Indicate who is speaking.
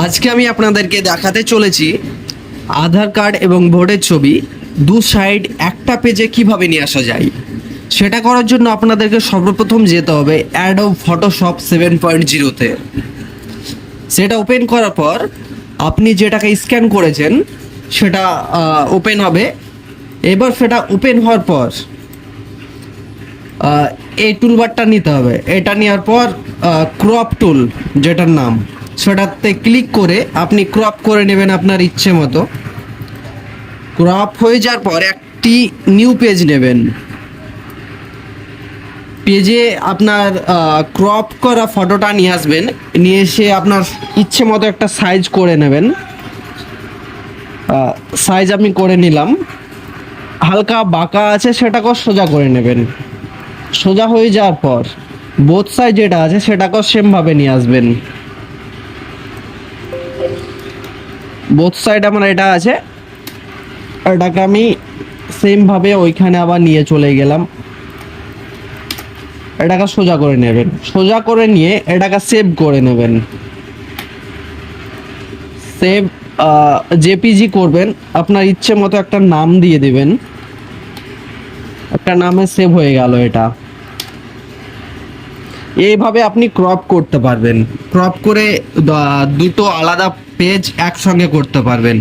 Speaker 1: আজকে আমি আপনাদেরকে দেখাতে চলেছি আধার কার্ড এবং ভোটের ছবি। দু সাইড, একটা পেজে কীভাবে নিয়ে আসা যায়, সেটা করার জন্য আপনাদেরকে সর্বপ্রথম যেতে হবে অ্যাড অ্যাডো ফটোশপ সেভেন পয়েন্ট জিরোতে সেটা ওপেন করার পর আপনি যেটাকে স্ক্যান করেছেন, সেটা ওপেন হবে। এবার সেটা ওপেন হওয়ার পর এই টুলবারটা নিতে হবে। এটা নেওয়ার পর ক্রপ টুল যেটার নাম। সেটাতে ক্লিক করে আপনি ক্রপ করে নেবেন আপনার ইচ্ছে মতো। ক্রপ হয়ে যাওয়ার পর একটি নিউ পেজ নেবেন। পেজে আপনার ক্রপ করা ফটোটা নিয়ে আসবেন। নিয়ে এসে আপনার ইচ্ছে মতো একটা সাইজ করে নেবেন। সাইজ আমি করে নিলাম। হালকা বাঁকা আছে, সেটাকেও সোজা করে নেবেন। সোজা হয়ে যাওয়ার পর বোথ সাইড যেটা আছে, সেটাকেও সেমভাবে নিয়ে আসবেন। বোথ সাইড আমার এটা আছে। এটাকে আমি সেমভাবে ওইখানে আবার নিয়ে চলে গেলাম। এটাকে সোজা করে নেবেন। সোজা করে নিয়ে এটাকে সেভ করে নেবেন। সেভ জেপিজি করবেন। আপনার ইচ্ছে মতো একটা নাম দিয়ে দিবেন। একটা নামে সেভ হয়ে গেল এটা। এইভাবে আপনি ক্রপ করতে পারবেন। ক্রপ করে দুটো আলাদা পেজ একসঙ্গে করতে পারবেন।